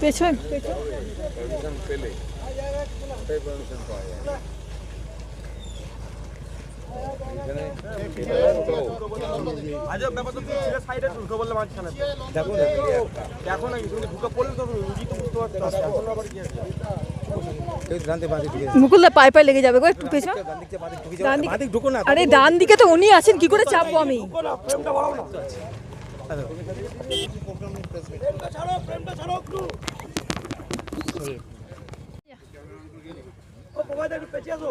পেছন পেছন আজব ব্যাপার তো দেখো দেখো না তুমি ঢুকে পড়লে তো রুগী তো বুঝতে পারছ এখন আবার কি আছে? মুকুলদা পায়ে পায়ে লেগে যাবে গো একটু পেছন। ডান দিকে ঢুকো না আরে ডান দিকে তো উনি আছেন কি করে চাপবো আমি? ও বাবা একটু পেছিয়ে আসো।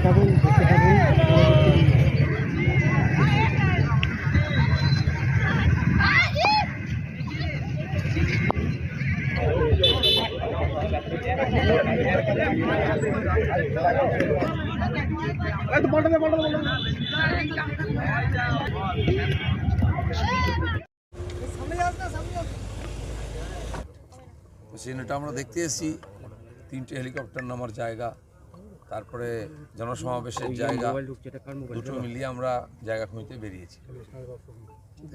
থাকুন বলতে বলতে বলতে সিনেটা আমরা দেখতে এসেছি। তিনটে হেলিকপ্টার নামার জায়গা তারপরে জনসমাবেশের জায়গা। দুটো মিলিয়ে আমরা জায়গা খুঁজতে বেরিয়েছি।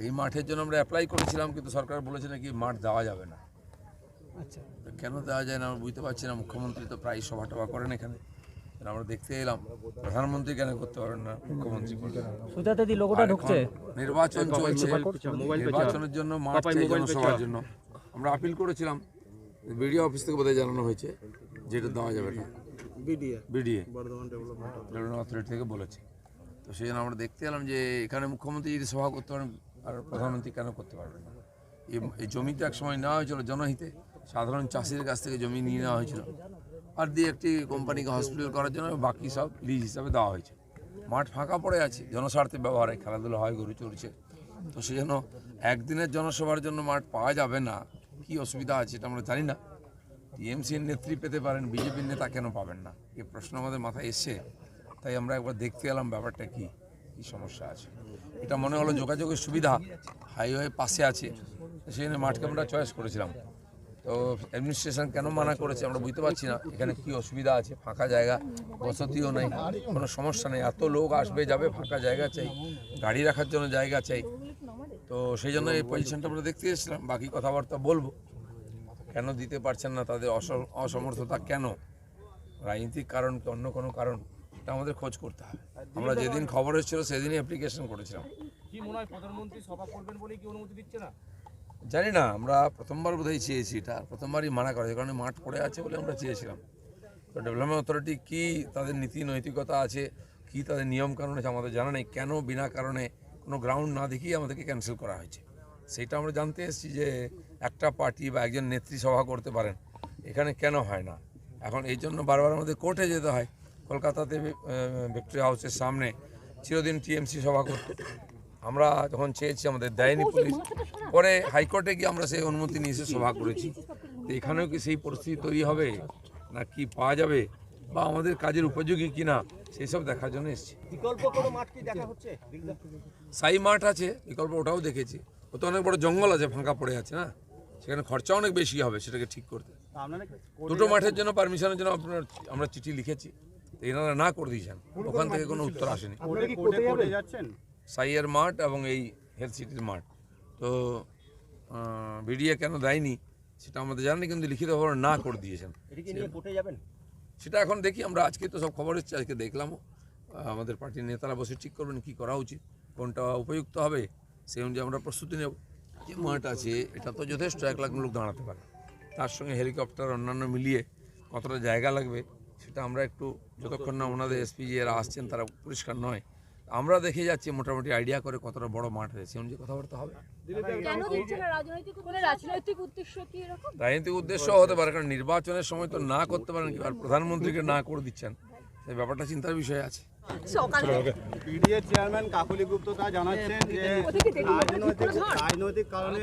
এই মাঠের জন্য আমরা অ্যাপ্লাই করেছিলাম কিন্তু সরকার বলেছে নাকি মাঠ দেওয়া যাবে না। তো কেন দেওয়া যায় না আমরা বুঝতে পারছি না। মুখ্যমন্ত্রী তো প্রায় সভা টভা করেন এখানে। আমরা দেখতে এলাম। প্রধানমন্ত্রী কেন করতে পারেন না মুখ্যমন্ত্রী নির্বাচন চলছে। নির্বাচনের জন্য মাঠ চাই জনসভার জন্য। আমরা আপিল করেছিলাম। বিডিও অফিস থেকে বোধহয় জানানো হয়েছে যেটা দেওয়া যাবে না। BDA. BDA. Bardhaman development development authority থেকে বলেছে। তো সেই জন্য আমরা দেখতে এলাম যে এখানে মুখ্যমন্ত্রী যদি সভা করতে পারেন আর প্রধানমন্ত্রী কেন করতে পারবেন না? এই- এই জমি তো এক সময় নেওয়া হয়েছিল জনহিতে। সাধারণ চাষির কাছ থেকে জমি নিয়ে নেওয়া হয়েছিল। আর দিয়ে একটি কোম্পানিকে হসপিটাল করার জন্য বাকি সব লিজ হিসাবে দেওয়া হয়েছে। মাঠ ফাঁকা পড়ে আছে। জনস্বার্থে ব্যবহারে খেলাধুলা হয় গরু চড়ছে। তো সেই জন্য একদিনের জনসভার জন্য মাঠ পাওয়া যাবে না। কি অসুবিধা আছে এটা আমরা জানি না। টিএমসির নেত্রী পেতে পারেন, বিজেপির নেতা কেন পাবেন না? এই প্রশ্ন আমাদের মাথায় এসছে। তাই আমরা একবার দেখতে এলাম ব্যাপারটা কি কি সমস্যা আছে। এটা মনে হলো যোগাযোগের সুবিধা, হাইওয়ে পাশে আছে। সেখানে মাঠকে আমরা চয়েস করেছিলাম। তো অ্যাডমিনিস্ট্রেশন কেন মানা করেছে আমরা বুঝতে পারছি না। এখানে কি অসুবিধা আছে? ফাঁকা জায়গা, বসতিও নেই, কোনো সমস্যা নেই। এত লোক আসবে, যাবে, ফাঁকা জায়গা চাই, গাড়ি রাখার জন্য জায়গা চাই। তো সেই জন্য এই পজিশনটা আমরা দেখতে এসেছিলাম। বাকি কথাবার্তা বলব। কেন দিতে পারছেন না? তাদের অসমর্থতা কেন? রাজনৈতিক কারণ কি অন্য কোনো কারণ? এটা আমাদের খোঁজ করতে হবে। আমরা যেদিন খবর এসেছিল সেদিনই অ্যাপ্লিকেশন করেছিলাম। কি প্রধানমন্ত্রী সভা করবেন বলেই কি অনুমতি দিচ্ছে না? জানি না আমরা প্রথমবার বোধহয় চেয়েছি এটা প্রথমবারই মানা করেছে কারণ মাঠ পড়ে আছে বলে আমরা চেয়েছিলাম। তো ডেভেলপমেন্ট অথরিটি কী তাদের নীতি নৈতিকতা আছে কী তাদের নিয়ম কারণ আছে আমাদের জানা নেই। কেন বিনা কারণে কোনো গ্রাউন্ড না দেখিয়ে আমাদেরকে ক্যান্সেল করা হয়েছে। সেটা আমরা জানতে এসেছি যে একটা পার্টি বা একজন নেত্রী সভা করতে পারেন এখানে কেন হয় না? এখন এই জন্য বারবার আমাদের কোর্টে যেতে হয়। কলকাতাতে ভিক্টোরিয়া হাউসের সামনে চিরদিন টিএমসি সভা করতো। আমরা যখন চেয়েছি আমাদের দেয়নি পুলিশ। পরে হাইকোর্টে গিয়ে আমরা সেই অনুমতি নিয়ে এসে সভা করেছি। তো এখানেও কি সেই পরিস্থিতি তৈরি হবে? না কি পাওয়া যাবে? বা আমাদের কাজের উপযোগী কিনা সেই সব দেখার জন্য এসেছি। বিকল্প কোনো মাঠ কি দেখা হচ্ছে? সাই মাঠ আছে বিকল্প ওটাও দেখেছি। ও তো অনেক বড় জঙ্গল আছে ফাঁকা পড়ে আছে না? সেখানে খরচা অনেক বেশি হবে সেটাকে ঠিক করতে। দুটো মাঠের জন্য পারমিশনের জন্য আপনার আমরা চিঠি লিখেছি। এনারা না করে দিয়েছেন। ওখান থেকে কোনো উত্তর আসেনি। সাইয়ের মাঠ এবং এই হেলথ সিটির মাঠ। তো বিডিএ কেন দেয়নি সেটা আমাদের জানেন কিন্তু লিখিতভাবে না করে দিয়েছেন। সেটা এখন দেখি, আমরা আজকে তো সব খবর এসছে, আজকে দেখলামও। আমাদের পার্টির নেতারা বসে ঠিক করবেন, কি করা উচিত, কোনটা উপযুক্ত হবে, সেই অনুযায়ী আমরা প্রস্তুতি নেব। যে মাঠ আছে, এটা তো যথেষ্ট, এক লাখ লোক দাঁড়াতে পারে। তার সঙ্গে হেলিকপ্টার অন্যান্য মিলিয়ে কতটা জায়গা লাগবে, সেটা আমরা একটু যতক্ষণ না ওনাদের এসপি যারা আসছেন, তারা পরিষ্কার নয়। আমরা দেখে যাচ্ছি মোটামুটি আইডিয়া করে কতটা বড় মাঠ হয়েছে। সেই অনুযায়ী কথাবার্তা হবে? কেন রাজনৈতিক উদ্দেশ্য কি? এরকম? রাজনৈতিক উদ্দেশ্য হতে পারে কারণ নির্বাচনের সময় তো না করতে পারেন কি আর প্রধানমন্ত্রীকে না করে দিচ্ছেন। সেই ব্যাপারটা চিন্তার বিষয় আছে। সকালে পিডিএ চেয়ারম্যান কাকুলি গুপ্ত তা জানাচ্ছেন যে রাজনৈতিক কারণে?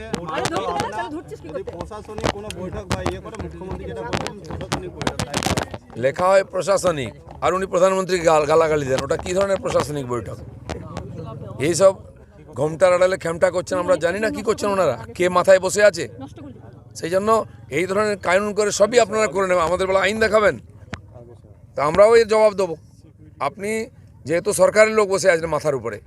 প্রশাসনিক কোনো বৈঠক বা ইয়ে করে মুখ্যমন্ত্রী যেটা বলছেন প্রশাসনিক বৈঠক লেখা হয় প্রশাসনিক। আর উনি প্রধানমন্ত্রীকে গাল গালাগালি দেন। ওটা কী ধরনের প্রশাসনিক বৈঠক? এইসব ঘোমটার আড়ালে খেমটা করছেন আমরা জানি না, কি করছেন ওনারা? কে মাথায় বসে আছে। সেই জন্য এই ধরনের কানুন করে সবই আপনারা করে নেবেন। আমাদের বেলা আইন দেখাবেন। তা আমরাও এর জবাব দেবো। আপনি যেহেতু সরকারের লোক বসে আছেন মাথার উপরে,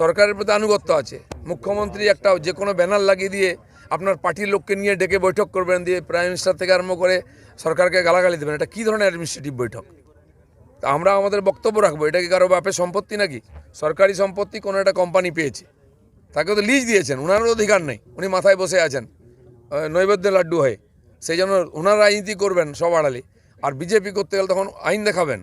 সরকারের প্রতি আনুগত্য আছে। মুখ্যমন্ত্রী একটা যে কোনো ব্যানার লাগিয়ে দিয়ে আপনার পার্টির লোককে নিয়ে ডেকে বৈঠক করবেন, দিয়ে প্রাইম মিনিস্টার থেকে আরম্ভ করে সরকারকে গালাগালি দেবেন। এটা কী ধরনের অ্যাডমিনিস্ট্রেটিভ বৈঠক? তা আমরা আমাদের বক্তব্য রাখব, এটা কি কারও বাপের সম্পত্তি নাকি? সরকারি সম্পত্তি কোনো একটা কোম্পানি পেয়েছে। তাকে তো লিজ দিয়েছেন ওনারও অধিকার নেই, উনি মাথায় বসে আছেন নৈবেদ্য লাড্ডু হয়ে। সেই জন্য ওনার রাজনীতি করবেন সব আড়ালে। আর বিজেপি করতে গেলে তখন আইন দেখাবেন।